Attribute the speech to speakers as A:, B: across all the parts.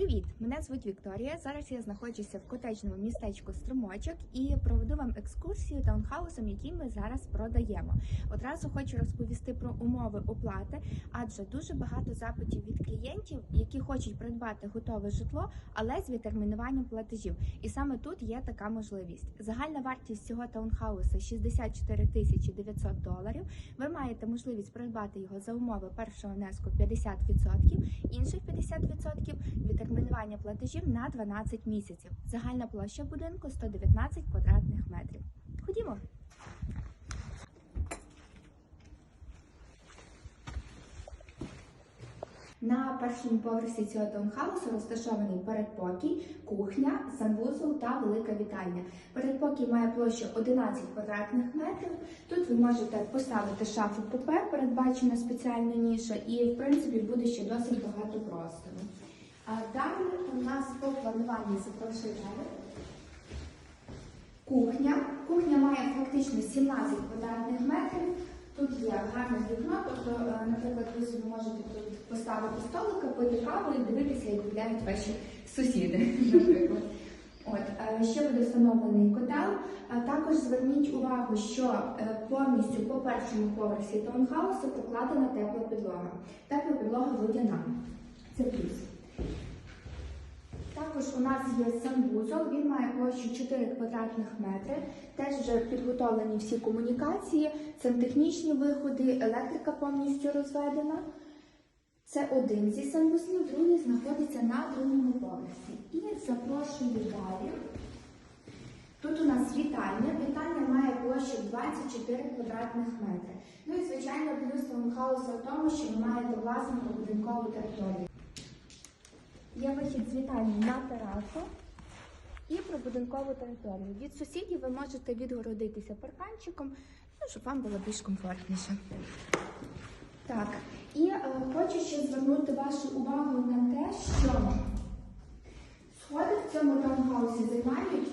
A: Привіт! Мене звуть Вікторія. Зараз я знаходжуся в котеджному містечку Струмочок і проведу вам екскурсію таунхаусом, який ми зараз продаємо. Одразу хочу розповісти про умови оплати, адже дуже багато запитів від клієнтів, які хочуть придбати готове житло, але з відтермінуванням платежів. І саме тут є така можливість. Загальна вартість цього таунхауса 64 тисячі 900 доларів. Ви маєте можливість придбати його за умови першого внеску 50%, інших 50% відтермінування платежів на 12 місяців. Загальна площа будинку 119 квадратних метрів. Ходімо. На першому поверсі цього таунхаусу розташований передпокій, кухня, санвузол та велика вітальня. Передпокій має площу 11 квадратних метрів. Тут ви можете поставити шафу купе, передбачена спеціальна ніша, і в принципі буде ще досить багато простору. Далі у нас по плануванні запрошую. Кухня. Кухня має фактично 17 квадратних метрів. Тут є гарне вікно, тобто, е, наприклад, ви собі можете тут поставити столика, пити каву і дивитися, як гуляють ваші сусіди. От е, ще буде встановлений котел. Також зверніть увагу, що е, повністю по першому поверсі таунхаусу покладена тепла підлога. Тепла підлога водяна. Це плюс. Також у нас є санвузол, він має площу 4 квадратних метри. Теж вже підготовлені всі комунікації, сантехнічні виходи, електрика повністю розведена. Це один зі санвузлів, другий знаходиться на другому поверсі. І запрошую далі. Тут у нас вітальня. Вітальня має площу 24 квадратних метри. Ну і звичайно, плюс таунхауса в тому, що ви маєте власну будинкову територію. Є вихід з вітальні на терасу і прибудинкову територію. Від сусідів ви можете відгородитися парканчиком, ну, щоб вам було більш комфортніше. Так, і е, хочу ще звернути вашу увагу на те, що сходи в цьому таунхаусі займають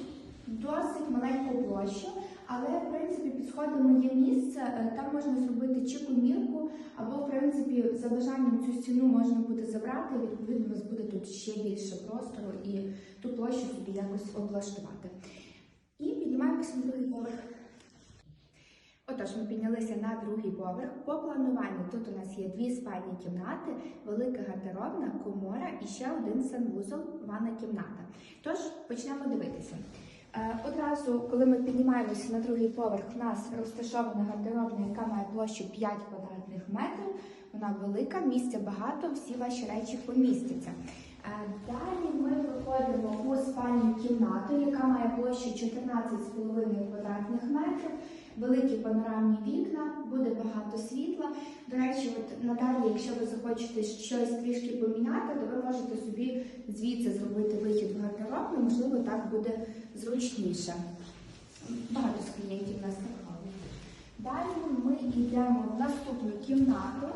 A: досить маленьку площу, але в принципі під сходами є місце, е, там можна зробити чи комірку, або в принципі за бажанням цю стіну можна буде забрати. Відповідно, у вас буде тут ще більше простору і ту площу собі якось облаштувати. І піднімаємося на другий поверх. Отож, ми піднялися на другий поверх. По плануванню тут у нас є дві спальні кімнати, велика гардеробна, комора і ще один санвузол, ванна кімната. Тож почнемо дивитися. Е, Одразу, коли ми піднімаємося на другий поверх, у нас розташована гардеробна, яка має площу 5 квадратних метрів. Вона велика, місця багато, всі ваші речі помістяться. Е, Далі ми виходимо у спальню кімнату, яка має площу 14,5 квадратних метрів. Великі панорамні вікна, буде багато світла. До речі, от надалі, якщо ви захочете щось трішки поміняти, то ви можете собі звідси зробити вихід в гардеробну, можливо, так буде зручніше. Багато з клієнтів нас робить. Далі ми йдемо в наступну кімнату.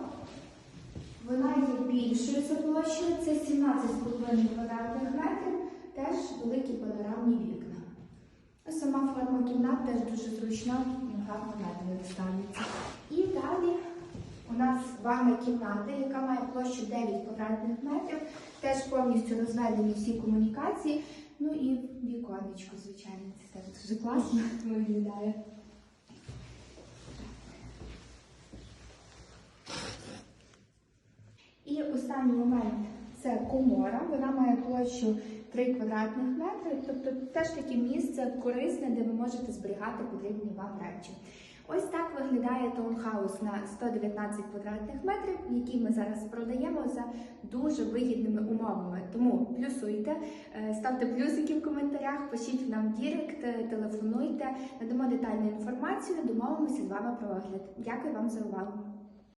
A: Вона є більшою за площею, це 17,5 квадратних метрів, теж великі панорамні вікна. Сама форма кімнат теж дуже зручна, гарно мебель ставиться. І далі у нас ванна кімната, яка має площу 9 квадратних метрів, теж повністю розведені всі комунікації. Ну і віконечко, звичайно, це теж дуже класно виглядає. І останній момент це комора. Вона має площу 3 квадратних метри, тобто теж таке місце корисне, де ви можете зберігати потрібні вам речі. Ось так виглядає таунхаус на 119 квадратних метрів, який ми зараз продаємо за дуже вигідними умовами. Тому плюсуйте, е, ставте плюсики в коментарях, пишіть нам Дірект, е, телефонуйте, надамо детальну інформацію, домовимося з вами про огляд. Дякую вам за увагу.